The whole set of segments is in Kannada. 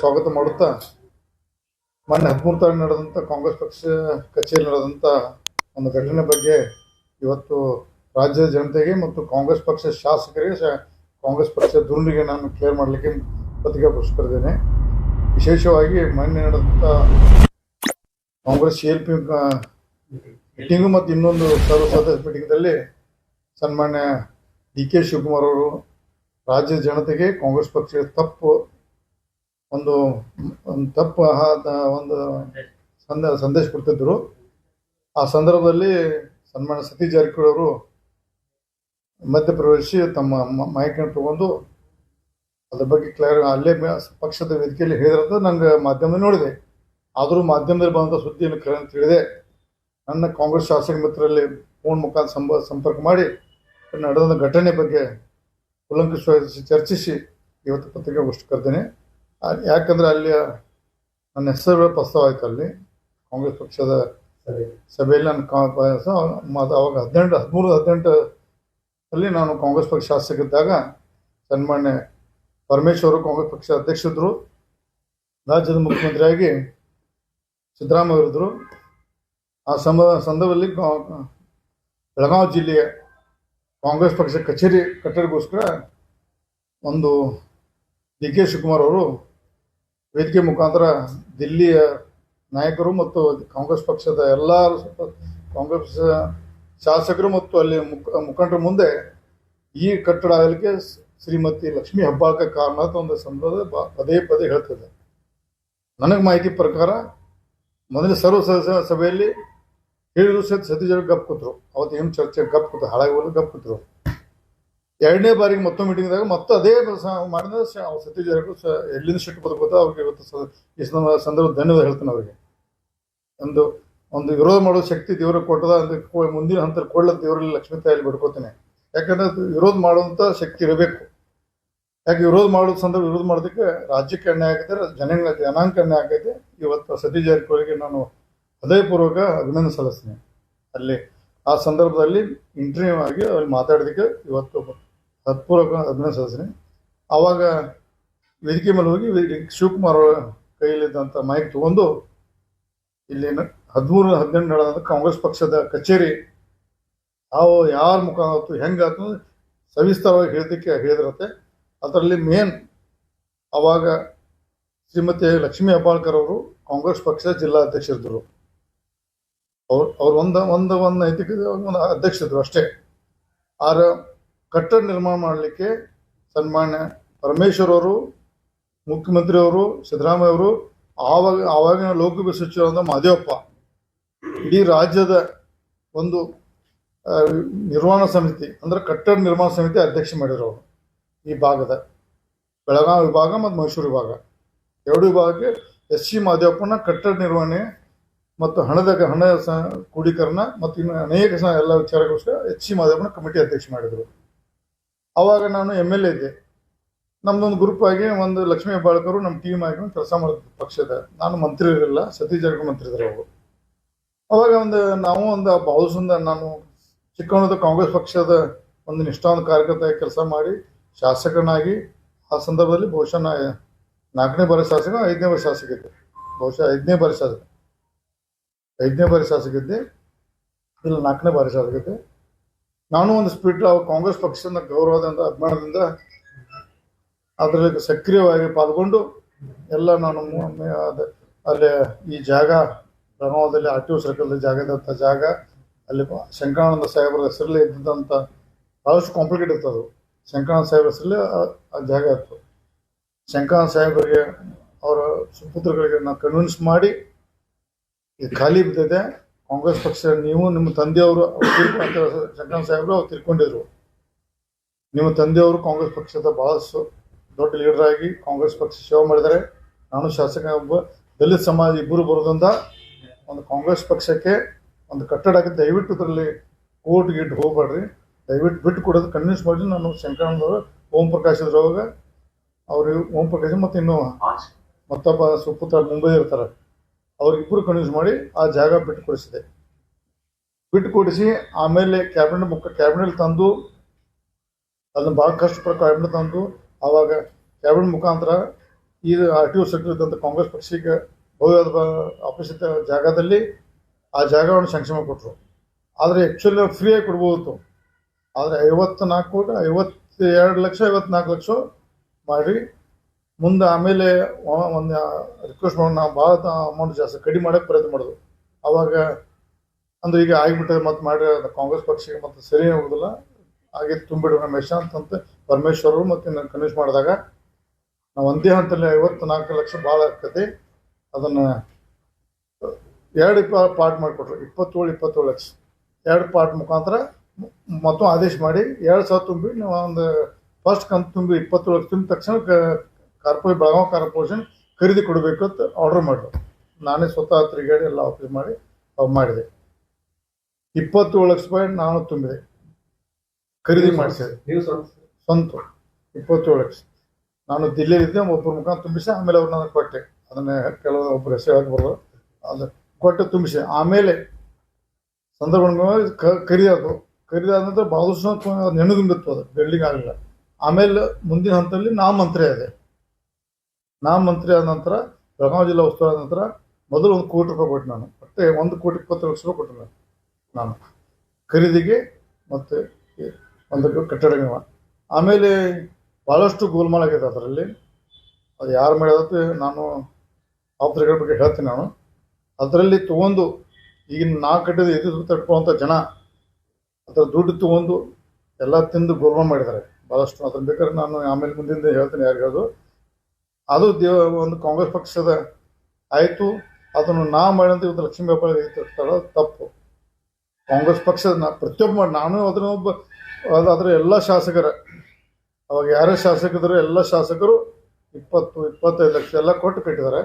ಸ್ವಾಗತ ಮಾಡುತ್ತಾ, ಮೊನ್ನೆ ಹದಿಮೂರು ತಾರೀಕು ನಡೆದಂಥ ಕಾಂಗ್ರೆಸ್ ಪಕ್ಷ ಕಚೇರಿ ನಡೆದಂಥ ಒಂದು ಘಟನೆ ಬಗ್ಗೆ ಇವತ್ತು ರಾಜ್ಯದ ಜನತೆಗೆ ಮತ್ತು ಕಾಂಗ್ರೆಸ್ ಪಕ್ಷ ಶಾಸಕರಿಗೆ ಕಾಂಗ್ರೆಸ್ ಪಕ್ಷ ಧುರೀಣರಿಗೆ ನಾನು ಕ್ಲಿಯರ್ ಮಾಡಲಿಕ್ಕೆ ಪತ್ರಿಕಾ ಪುರಸ್ಕರಿದ್ದೇನೆ. ವಿಶೇಷವಾಗಿ ಮೊನ್ನೆ ನಡೆದಂಥ ಕಾಂಗ್ರೆಸ್ ಎಲ್ ಪಿ ಮೀಟಿಂಗು ಮತ್ತು ಇನ್ನೊಂದು ಸರ್ವ ಸದಸ್ಯ ಮೀಟಿಂಗ್ದಲ್ಲಿ ಸನ್ಮಾನ್ಯ ಡಿ ಕೆ ಶಿವಕುಮಾರ್ ಅವರು ರಾಜ್ಯದ ಜನತೆಗೆ ಕಾಂಗ್ರೆಸ್ ಪಕ್ಷ ತಪ್ಪು ಒಂದು ಒಂದು ತಪ್ಪು ಒಂದು ಸಂದ, ಸಂದೇಶ ಕೊಡ್ತಿದ್ರು. ಆ ಸಂದರ್ಭದಲ್ಲಿ ಸನ್ಮಾನ ಸತೀಶ್ ಜಾರಕಿಹೊಳಿ ಅವರು ಮಧ್ಯಪ್ರವೇಶಿಸಿ ತಮ್ಮ ಮ- ಮೈಕನ್ನು ತಗೊಂಡು ಅದ್ರ ಬಗ್ಗೆ ಕ್ಲಿಯರ್ ಅಲ್ಲೇ ಪಕ್ಷದ ವೇದಿಕೆಯಲ್ಲಿ ಹೇಳಿದ್ರಂತ ನಂಗೆ ಮಾಧ್ಯಮದಲ್ಲಿ ನೋಡಿದೆ. ಆದರೂ ಮಾಧ್ಯಮದಲ್ಲಿ ಬಂದಂಥ ಸುದ್ದಿಯನ್ನು ಕರೆ ಅಂತ ತಿಳಿದೆ ನನ್ನ ಕಾಂಗ್ರೆಸ್ ಶಾಸಕ ಮಿತ್ರರಲ್ಲಿ ಫೋನ್ ಮುಖಾಂತರ ಸಂಪ ಸಂಪರ್ಕ ಮಾಡಿ ನಡೆದ ಘಟನೆ ಬಗ್ಗೆ ಉಲ್ಲಂಘಿಸುವ ಚರ್ಚಿಸಿ. ಇವತ್ತು ಪತ್ರಿಕಾಗೋಷ್ಠಿ ಕರೆದೇನೆ. ಯಾಕಂದ್ರೆ ಅಲ್ಲಿ ನನ್ನ ಹೆಸರು ಪ್ರಸ್ತಾವ ಆಯ್ತು ಅಲ್ಲಿ. ಕಾಂಗ್ರೆಸ್ ಪಕ್ಷದ ಸಭೆಯಲ್ಲಿ ನನ್ನ ಮತ್ತು ಅವಾಗ ಹದಿನೆಂಟು ಹದಿಮೂರು ಹದಿನೆಂಟು ಅಲ್ಲಿ ನಾನು ಕಾಂಗ್ರೆಸ್ ಪಕ್ಷ ಶಾಸಕಿದ್ದಾಗ ಸನ್ಮಾನ್ಯ ಪರಮೇಶ್ವರು ಕಾಂಗ್ರೆಸ್ ಪಕ್ಷ ಅಧ್ಯಕ್ಷರಿದ್ದರು ರಾಜ್ಯದ ಮುಖ್ಯಮಂತ್ರಿಯಾಗಿ ಸಿದ್ದರಾಮಯ್ಯ ಅವರಿದ್ದರು ಆ ಸಂಬ ಸಂದರ್ಭದಲ್ಲಿ ಬೆಳಗಾವಿ ಜಿಲ್ಲೆಯ ಕಾಂಗ್ರೆಸ್ ಪಕ್ಷ ಕಚೇರಿ ಕಟ್ಟಡಕ್ಕೋಸ್ಕರ ಒಂದು ಡಿ ಕೆ ಶಿವಕುಮಾರ್ ಅವರು ವೇದಿಕೆ ಮುಖಾಂತರ ದಿಲ್ಲಿಯ ನಾಯಕರು ಮತ್ತು ಕಾಂಗ್ರೆಸ್ ಪಕ್ಷದ ಎಲ್ಲ ಕಾಂಗ್ರೆಸ್ ಶಾಸಕರು ಮತ್ತು ಅಲ್ಲಿ ಮುಖ ಮುಖಂಡರ ಮುಂದೆ ಈ ಕಟ್ಟಡ ಆಗಲಿಕ್ಕೆ ಶ್ರೀಮತಿ ಲಕ್ಷ್ಮೀ ಹಬ್ಬಕ್ಕೆ ಕಾರಣ ಅಂತ ಒಂದು ಸಂದರ್ಭ ಪದೇ ಪದೇ ಹೇಳ್ತದೆ ನನಗೆ ಮಾಹಿತಿ ಪ್ರಕಾರ ಮೊದಲ ಸರ್ವ ಸದಸ್ಯ ಸಭೆಯಲ್ಲಿ ಹೇಳಿದ್ರು ಸತ್ ಸತೀಶ್ ಗಪ್ ಕೂತರು. ಅವತ್ತು ಏನು ಚರ್ಚೆ ಗಪ್ ಕೂತು ಹಾಳಾಗಿ ಹೋಗಲು ಗಪ್ ಕೂತ್ರು. ಎರಡನೇ ಬಾರಿಗೆ ಮತ್ತೊಂದು ಮೀಟಿಂಗ್ದಾಗ ಮತ್ತೆ ಅದೇ ಮಾಡಿದ್ರೆ ಸತೀಶ್ ಜಾರಕಿಹೊಳಿ ಎಲ್ಲಿಂದ ಸಿಟ್ಟು ಬದುಕೋತ ಅವ್ರಿಗೆ ಇವತ್ತು ಈ ಸಂದರ್ಭ ಧನ್ಯವಾದ ಹೇಳ್ತಾನೆ ಅವರಿಗೆ. ಒಂದು ಒಂದು ವಿರೋಧ ಮಾಡೋ ಶಕ್ತಿ ದೇವರು ಕೊಟ್ಟದ, ಅಂತ ಮುಂದಿನ ಹಂತ ಕೊಡ್ಲಂತ ದೇವರಲ್ಲಿ ಲಕ್ಷ್ಮೀ ತಾಯಲ್ಲಿ ಬಿಡ್ಕೋತೇನೆ ಯಾಕಂದ್ರೆ ವಿರೋಧ ಮಾಡುವಂಥ ಶಕ್ತಿ ಇರಬೇಕು. ಯಾಕೆ ವಿರೋಧ ಮಾಡೋ ಸಂದರ್ಭ ವಿರೋಧ ಮಾಡೋದಕ್ಕೆ ರಾಜ್ಯಕ್ಕೆ ಅನ್ಯಾಯ ಆಗೈತೆ ಜನಾಂಗ ಜನಾಂಗ ಅನ್ಯಾಯ ಆಗೈತೆ ಇವತ್ತು ಸತೀಶ್ ಜಾರಕಿಹೊಳಿಗೆ ನಾನು ಹೃದಯಪೂರ್ವಕ ಅಭಿನಂದನೆ ಸಲ್ಲಿಸ್ತೀನಿ. ಅಲ್ಲಿ ಆ ಸಂದರ್ಭದಲ್ಲಿ ಇಂಟರ್ವ್ಯೂ ಆಗಿ ಅಲ್ಲಿ ಮಾತಾಡೋದಕ್ಕೆ ಇವತ್ತು ಹತ್ಪೂರ್ವಕ ಅದನ್ನ ಸಲ್ಸಿನಿ ಆವಾಗ ವೇದಿಕೆ ಮೇಲೆ ಹೋಗಿ ಶಿವಕುಮಾರ್ ಅವರ ಕೈಯಲ್ಲಿದ್ದಂಥ ಮೈಕ್ ತಗೊಂಡು ಇಲ್ಲಿ ಹದಿಮೂರು ಹದಿನೆಂಟು ನಡೆದ ಕಾಂಗ್ರೆಸ್ ಪಕ್ಷದ ಕಚೇರಿ ಯಾವ ಯಾರ ಮುಖಾಂತರ ಹೆಂಗಾತು ಸವಿಸ್ತಾರವಾಗಿ ಹೇಳ್ತಿಕ್ಕೆ ಹೇಳಿದ್ರತ್ತೆ ಅದರಲ್ಲಿ ಮೇನ್ ಅವಾಗ ಶ್ರೀಮತಿ ಲಕ್ಷ್ಮೀ ಹೆಬ್ಬಾಳ್ಕರ್ ಅವರು ಕಾಂಗ್ರೆಸ್ ಪಕ್ಷದ ಜಿಲ್ಲಾಧ್ಯಕ್ಷರಿದ್ದರು ಅವ್ರು ಅವ್ರು ಒಂದು ಒಂದು ಒಂದು ನೈತಿಕ ಒಂದು ಅಧ್ಯಕ್ಷರಿದ್ರು ಅಷ್ಟೇ. ಆರ ಕಟ್ಟಡ ನಿರ್ಮಾಣ ಮಾಡಲಿಕ್ಕೆ ಸನ್ಮಾನ್ಯ ಪರಮೇಶ್ವರ್ ಅವರು, ಮುಖ್ಯಮಂತ್ರಿ ಅವರು, ಸಿದ್ದರಾಮಯ್ಯ ಅವರು, ಆವಾಗ, ಆವಾಗಿನ ಲೋಕಸಭೆ ಸಚಿವರಾದ ಮಾದೇವಪ್ಪ, ಇಡೀ ರಾಜ್ಯದ ಒಂದು ನಿರ್ವಹಣಾ ಸಮಿತಿ, ಅಂದ್ರೆ ಕಟ್ಟಡ ನಿರ್ಮಾಣ ಸಮಿತಿ ಅಧ್ಯಕ್ಷ ಮಾಡಿರೋರು ಈ ಭಾಗದ ಬೆಳಗಾವಿ ವಿಭಾಗ ಮತ್ತು ಮೈಸೂರು ವಿಭಾಗ. ಎರಡು ವಿಭಾಗಕ್ಕೆ ಎಸ್ ಸಿ ಮಾದೇವಪ್ಪನ ಕಟ್ಟಡ ನಿರ್ವಹಣೆ ಮತ್ತು ಹಣದ, ಹಣ ಸ ಕ್ರೋಢೀಕರಣ ಮತ್ತು ಇನ್ನು ಅನೇಕ ಎಲ್ಲ ವಿಚಾರಗೋಸ್ಕರ ಎಚ್ ಸಿ ಮಾದೇವಪ್ಪನ ಕಮಿಟಿ ಅಧ್ಯಕ್ಷ ಮಾಡಿದರು. ಆವಾಗ ನಾನು ಎಂ ಎಲ್ ಎ ಇದ್ದೆ ನಮ್ದೊಂದು ಗ್ರೂಪ್ ಆಗಿ ಒಂದು ಲಕ್ಷ್ಮೀ ಬಾಳ್ಕರು ನಮ್ಮ ಟೀಮ್ ಆಗಿ ಕೆಲಸ ಮಾಡಿದ್ರು ಪಕ್ಷದ. ನಾನು ಮಂತ್ರಿ ಇರಲಿಲ್ಲ, ಸತೀಶ್ ಜಾರಕಿಹೊಳಿ ಮಂತ್ರಿ ಇದ್ರು ಅವರು. ಅವಾಗ ಒಂದು ನಾವು ಒಂದು ಬಾವುಸಂದ ನಾನು ಚಿಕ್ಕವನದ ಕಾಂಗ್ರೆಸ್ ಪಕ್ಷದ ಒಂದು ನಿಷ್ಠಾವಂತ ಕಾರ್ಯಕರ್ತ ಕೆಲಸ ಮಾಡಿ ಶಾಸಕನಾಗಿ, ಆ ಸಂದರ್ಭದಲ್ಲಿ ಬಹುಶಃ ನಾಲ್ಕನೇ ಬಾರಿ ಶಾಸಕ, ಐದನೇ ಬಾರಿ ಶಾಸಕ ಇದ್ದೆ. ಬಹುಶಃ ಐದನೇ ಬಾರಿ ಶಾಸಕ. ಐದನೇ ಬಾರಿ ಶಾಸಕ ಇದ್ದೆ. ಇಲ್ಲ, ನಾಲ್ಕನೇ ಬಾರಿ ಶಾಸಕ ಇದ್ದೆ. ನಾನು ಒಂದು ಸ್ಪೀಡ್ ಕಾಂಗ್ರೆಸ್ ಪಕ್ಷದ ಗೌರವದಿಂದ, ಅಭಿಮಾನದಿಂದ ಅದರಲ್ಲಿ ಸಕ್ರಿಯವಾಗಿ ಪಾಲ್ಗೊಂಡು ಎಲ್ಲ ನಾನು ಅಲ್ಲಿ ಈ ಜಾಗ ಬೆಳಗಾವದಲ್ಲಿ ಆರ್ ಟಿ ಒ ಸರ್ಕಲ್ ಜಾಗ, ಇದ್ದಂಥ ಜಾಗ, ಅಲ್ಲಿ ಶಂಕರಾನಂದ ಸಾಹೇಬರ ಹೆಸರಲ್ಲಿ ಇದ್ದಂಥ ಭಾಳಷ್ಟು ಕಾಂಪ್ಲಿಕೇಟ್ ಇತ್ತು ಅದು. ಶಂಕರಾನಂದ ಸಾಹೇಬರ ಹೆಸರಲ್ಲಿ ಆ ಜಾಗ ಇತ್ತು. ಶಂಕರಾನಂದ ಸಾಹೇಬರಿಗೆ ಅವರ ಸುಪುತ್ರಗಳಿಗೆ ನಾವು ಕನ್ವಿನ್ಸ್ ಮಾಡಿ ಇದು ಖಾಲಿ ಬಿದ್ದಿದೆ ಕಾಂಗ್ರೆಸ್ ಪಕ್ಷ ನೀವು ನಿಮ್ಮ ತಂದೆಯವರು ಅವ್ರು ಸಾಹೇಬ್ರು ಅವ್ರು ತಿಳ್ಕೊಂಡಿದ್ರು ನಿಮ್ಮ ತಂದೆಯವರು ಕಾಂಗ್ರೆಸ್ ಪಕ್ಷದ ಬಹಳಷ್ಟು ದೊಡ್ಡ ಲೀಡರ್ ಆಗಿ ಕಾಂಗ್ರೆಸ್ ಪಕ್ಷ ಸೇವೆ ಮಾಡಿದರೆ ನಾನು ಶಾಸಕ ಒಬ್ಬ ದಲಿತ ಸಮಾಜ ಇಬ್ಬರು ಬರೋದ್ರಿಂದ ಒಂದು ಕಾಂಗ್ರೆಸ್ ಪಕ್ಷಕ್ಕೆ ಒಂದು ಕಟ್ಟಡ ಹಾಕಿ ದಯವಿಟ್ಟು ಇದರಲ್ಲಿ ಕೋರ್ಟ್ ಗಿಟ್ ಹೋಗ್ಬೇಡ್ರಿ. ದಯವಿಟ್ಟು ಬಿಟ್ಟು ಕೊಡೋದು ಕನ್ವಿನ್ಸ್ ಮಾಡಿ ನಾನು ಶಂಕರಾನಂದವರು ಓಂ ಪ್ರಕಾಶ್ ಇದ್ರವಾಗ ಅವ್ರಿಗೆ ಅವ್ರು ಓಂ ಪ್ರಕಾಶ್ ಮತ್ತು ಇನ್ನು ಮತ್ತೊಬ್ಬ ಸುಪುತ್ರ ಮುಂಬೈ ಇರ್ತಾರೆ. ಅವ್ರಿಗಿಬ್ಬರು ಕನ್ವಿನ್ಸ್ ಮಾಡಿ ಆ ಜಾಗ ಬಿಟ್ಟು ಕೊಡಿಸಿದೆ ಬಿಟ್ಟು ಕೊಡಿಸಿ ಆಮೇಲೆ ಕ್ಯಾಬಿನೆಟ್ ಮುಖ ಕ್ಯಾಬಿನೆಟ್ ತಂದು, ಅದನ್ನು ಭಾಳ ಕಷ್ಟಪಟ್ಟು ಕ್ಯಾಬಿನೆಟ್ ತಂದು, ಆವಾಗ ಕ್ಯಾಬಿನೆಟ್ ಮುಖಾಂತರ ಇದು ಆರ್ ಟಿ ಒ ಸೆಕ್ಟರ್ ಇದ್ದಂಥ ಕಾಂಗ್ರೆಸ್ ಪಕ್ಷಕ್ಕೆ ಭವ್ಯವಾದ ಆಫೀಸ್ ಜಾಗದಲ್ಲಿ ಆ ಜಾಗವನ್ನು ಸಂಕ್ಷೇಮ ಕೊಟ್ಟರು ಆದರೆ ಆ್ಯಕ್ಚುಲಿ ಫ್ರೀಯಾಗಿ ಕೊಡ್ಬೋದು ಆದರೆ ಐವತ್ತು ನಾಲ್ಕು ಕೋಟಿ ಐವತ್ತೆರಡು ಲಕ್ಷ, ಐವತ್ನಾಲ್ಕು ಲಕ್ಷ ಮಾಡಿ ಮುಂದೆ ಆಮೇಲೆ ಒಂದು ರಿಕ್ವೆಸ್ಟ್ ಮಾಡಿ ನಾವು ಭಾಳ ಅಮೌಂಟ್ ಜಾಸ್ತಿ ಕಡಿಮೆ ಮಾಡೋಕ್ಕೆ ಪ್ರಯತ್ನ ಮಾಡೋದು. ಅವಾಗ ಅಂದ್ರೆ ಈಗ ಆಗಿಬಿಟ್ಟರೆ ಮತ್ತೆ ಮಾಡಿ ಕಾಂಗ್ರೆಸ್ ಪಕ್ಷಕ್ಕೆ ಮತ್ತೆ ಸರಿ ಹೋಗೋದಿಲ್ಲ ಹಾಗೆ ತುಂಬಿಡು ರಮೇಶ ಅಂತಂತ ಪರಮೇಶ್ವರರು ಮತ್ತೆ ನಾನು ಕನ್ವಿನ್ಸ್ ಮಾಡಿದಾಗ ನಾವು ಒಂದೇ ಹಂತದಲ್ಲಿ ಐವತ್ತು ನಾಲ್ಕು ಲಕ್ಷ ಭಾಳ ಆಗ್ತದೆ ಅದನ್ನು ಎರಡು ಪಾರ್ಟ್ ಮಾಡಿಕೊಟ್ರು. ಇಪ್ಪತ್ತೇಳು ಇಪ್ಪತ್ತೇಳು ಲಕ್ಷ. ಎರಡು ಪಾರ್ಟ್ ಮುಖಾಂತರ ಮತ್ತೊಂದು ಆದೇಶ ಮಾಡಿ ಎರಡು ಸಾವಿರ ತುಂಬಿ ನಾವು ಒಂದು ಫಸ್ಟ್ ಕಂತು ತುಂಬಿ ಇಪ್ಪತ್ತೇಳು ಲಕ್ಷ ತುಂಬಿದ ತಕ್ಷಣ ಕಾರ್ಪೊರೇಟ್ ಬೆಳಗಾವಿ ಕಾರ್ಪೊರೇಷನ್ ಖರೀದಿ ಕೊಡಬೇಕು ಅಂತ ಆರ್ಡರ್ ಮಾಡಿದ್ರು. ನಾನೇ ಸ್ವತಃ ತಿರುಗಾಡಿ ಎಲ್ಲ ಆಫೀಸ್ ಮಾಡಿ ಮಾಡಿದೆ. ಇಪ್ಪತ್ತೇಳು ಲಕ್ಷ ರೂಪಾಯಿ ನಾನು ತುಂಬಿದೆ. ಖರೀದಿ ಮಾಡಿಸಿದೆ. ನೀವು ಸ್ವಂತ ಸ್ವಂತ. ಇಪ್ಪತ್ತೇಳು ಲಕ್ಷ. ನಾನು ದಿಲ್ಲಿಯಲ್ಲಿದ್ದೆ ಒಬ್ಬರ ಮುಖಾಂತರ ತುಂಬಿಸಿ ಆಮೇಲೆ ಅವ್ರು ನನಗೆ ಕೊಟ್ಟೆ. ಅದನ್ನ ಕೆಲವು ಒಬ್ಬರು ಹೆಸರು ಹಾಕ್ಬಾರ್ದು ಬರೋದು. ಅದು ಕೊಟ್ಟು ತುಂಬಿಸಿ. ಆಮೇಲೆ ಸಂದರ್ಭ ಖರೀದಾದ್ರು. ಖರೀದಾದ ನಂತರ ಭಾಳಷ್ಟು ನೆನೆ ತುಂಬಿತ್ತು ಅದು. ಬಿಲ್ಡಿಂಗ್ ಆಗಲಿಲ್ಲ. ಆಮೇಲೆ ಮುಂದಿನ ಹಂತದಲ್ಲಿ ನಾ ಮಂತ್ರಿ ಆದೆ. ನಾ ಮಂತ್ರಿ ಆದ ನಂತರ, ಬೆಳಗಾವಿ ಜಿಲ್ಲಾ ಉಸ್ತುವಾರಿ ಆದ ನಂತರ ಮೊದಲು ಒಂದು ಕೋಟಿ ರೂಪಾಯಿ ಕೊಟ್ಟೆ ನಾನು. ಮತ್ತೆ ಒಂದು ಕೋಟಿ ಇಪ್ಪತ್ತು ಲಕ್ಷ ರೂಪಾಯಿ ಕೊಟ್ಟೆ ನಾನು. ಖರೀದಿಗೆ ಮತ್ತು ಒಂದು ಕಟ್ಟಡ ಆಮೇಲೆ ಭಾಳಷ್ಟು ಗೋಲ್ಮಾಲ್ ಆಗಿದೆ ಅದರಲ್ಲಿ. ಅದು ಯಾರು ಮಾಡಿದತ್ತೆ ನಾನು ಆಪ್ತರಿಗಳ ಬಗ್ಗೆ ಹೇಳ್ತೀನಿ ನಾನು. ಅದರಲ್ಲಿ ತೊಗೊಂಡು ಈಗಿನ ನಾ ಕಟ್ಟಿದ ಇದು ತಟ್ಕೊಳ್ಳುವಂಥ ಜನ ಅದರ ದುಡ್ಡು ತೊಗೊಂಡು ಎಲ್ಲ ತಿಂದು ಗೋಲ್ಮಾಲ್ ಮಾಡಿದ್ದಾರೆ. ಭಾಳಷ್ಟು ಅದನ್ನ ಬೇಕಾದ್ರೆ ನಾನು ಆಮೇಲೆ ಮುಂದಿನ ಹೇಳ್ತೀನಿ ಯಾರು ಹೇಳೋದು. ಅದು ದೇವ ಒಂದು ಕಾಂಗ್ರೆಸ್ ಪಕ್ಷದ ಆಯಿತು. ಅದನ್ನು ನಾ ಮಾಡಿದಂತ ಇವತ್ತು ಲಕ್ಷ್ಮೀ ತಗೊಳ್ಳೋದು ತಪ್ಪು. ಕಾಂಗ್ರೆಸ್ ಪಕ್ಷದ ನಾ, ಪ್ರತಿಯೊಬ್ಬ, ನಾನು ಅದನ್ನ ಒಬ್ಬ ಅದು ಅದರ ಎಲ್ಲ ಶಾಸಕರ. ಅವಾಗ ಯಾರೇ ಶಾಸಕರು ಎಲ್ಲ ಶಾಸಕರು ಇಪ್ಪತ್ತು, ಇಪ್ಪತ್ತೈದು ಲಕ್ಷ ಎಲ್ಲ ಕೊಟ್ಟು ಕಟ್ಟಿದ್ದಾರೆ.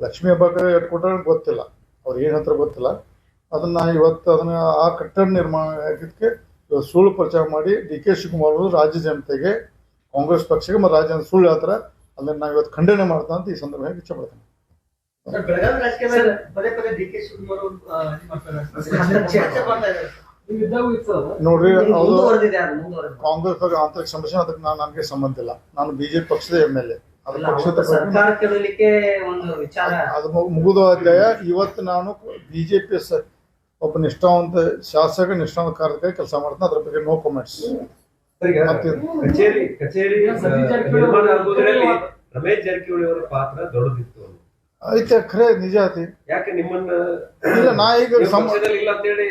ಲಕ್ಷ್ಮೀ ಹಬ್ಬಕ್ಕೆ ಎಷ್ಟು ಗೊತ್ತಿಲ್ಲ. ಅವ್ರು ಏನು ಹತ್ರ ಗೊತ್ತಿಲ್ಲ. ಅದನ್ನ ಇವತ್ತು ಅದನ್ನ ಆ ಕಟ್ಟಡ ನಿರ್ಮಾಣ ಆಗಿದ್ದಕ್ಕೆ ಸುಳ್ಳು ಪ್ರಚಾರ ಮಾಡಿ ಡಿ ಕೆ ಶಿವಕುಮಾರ್ ಅವರು ರಾಜ್ಯ ಜನತೆಗೆ, ಕಾಂಗ್ರೆಸ್ ಪಕ್ಷಕ್ಕೆ ಮತ್ತು ರಾಜ್ಯ ಸುಳ್ಳು ಹೇಳ್ತಾರೆ. ಅದನ್ನ ನಾವು ಇವತ್ತು ಖಂಡನೆ ಮಾಡ್ತಾ ಅಂತ ಈ ಸಂದರ್ಭದಲ್ಲಿ ಇಚ್ಛೆ ಪಡ್ತೇನೆ ಅವರು, ನೋಡ್ರಿ ಕಾಂಗ್ರೆಸ್ ಬಗ್ಗೆ ಆಂತರಿಕ ಸಮಸ್ಯೆ ಅದಕ್ಕೆ ನಾನು ನನಗೆ ಸಂಬಂಧ ಇಲ್ಲ. ನಾನು ಬಿಜೆಪಿ ಪಕ್ಷದ ಎಂ ಎಲ್ ಎ. ಅದು ಮುಗಿದ ಅಧ್ಯಾಯ. ಇವತ್ತು ನಾನು ಬಿಜೆಪಿ ಒಬ್ಬ ನಿಷ್ಠಾವಂತ ಶಾಸಕ ನಿಷ್ಠಾವಂತ ಕಾರ್ಯಕ್ಕೆ ಕೆಲಸ ಮಾಡ್ತೇನೆ. ಅದ್ರ ಬಗ್ಗೆ ನೋ ಕಮೆಂಟ್ಸ್ ಈಗ ಕಚೇರಿ ಕಚೇರಿ ನಿರ್ಮಾಣ ಅವರು ಆಗುವುದರಲ್ಲಿ ರಮೇಶ್ ಜಾರಕಿಹೊಳಿ ಅವರ ಪಾತ್ರ ದೊಡ್ಡದಿತ್ತು ಐತೆ ಖರೆ ನಿಜ ಐತಿ ಯಾಕೆ ನಿಮ್ಮನ್ನ ಇಲ್ಲ ನಾ ಈಗ ಸಂಬಂಧದಲ್ಲಿ ಇಲ್ಲ ಅಂತ ಹೇಳಿ